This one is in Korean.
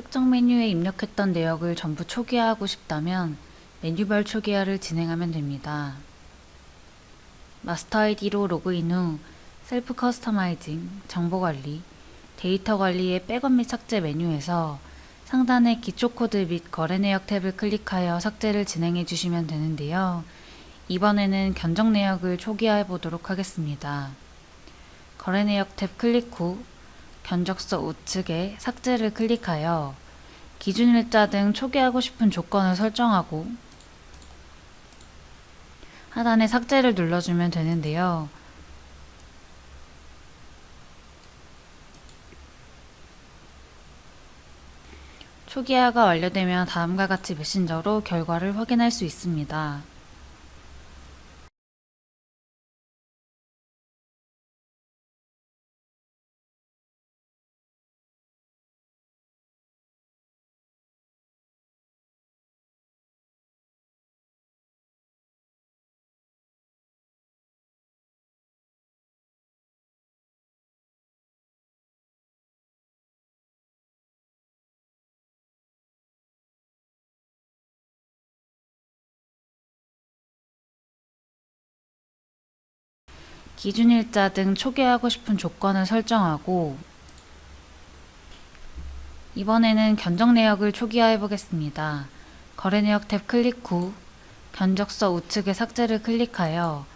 특정 메뉴에 입력했던 내역을 전부 초기화하고 싶다면 메뉴별 초기화를 진행하면 됩니다. 마스터 아이디로 로그인 후 셀프 커스터마이징, 정보 관리, 데이터 관리의 백업 및 삭제 메뉴에서 상단의 기초 코드 및 거래 내역 탭을 클릭하여 삭제를 진행해 주시면 되는데요. 이번에는 견적 내역을 초기화해 보도록 하겠습니다. 거래 내역 탭 클릭 후 견적서 우측에 삭제를 클릭하여 기준일자 등 초기하고 싶은 조건을 설정하고 하단에 삭제를 눌러주면 되는데요. 초기화가 완료되면 다음과 같이 메신저로 결과를 확인할 수 있습니다. 기준일자 등 초기화하고 싶은 조건을 설정하고 이번에는 견적 내역을 초기화해 보겠습니다. 거래 내역 탭 클릭 후 견적서 우측의 삭제를 클릭하여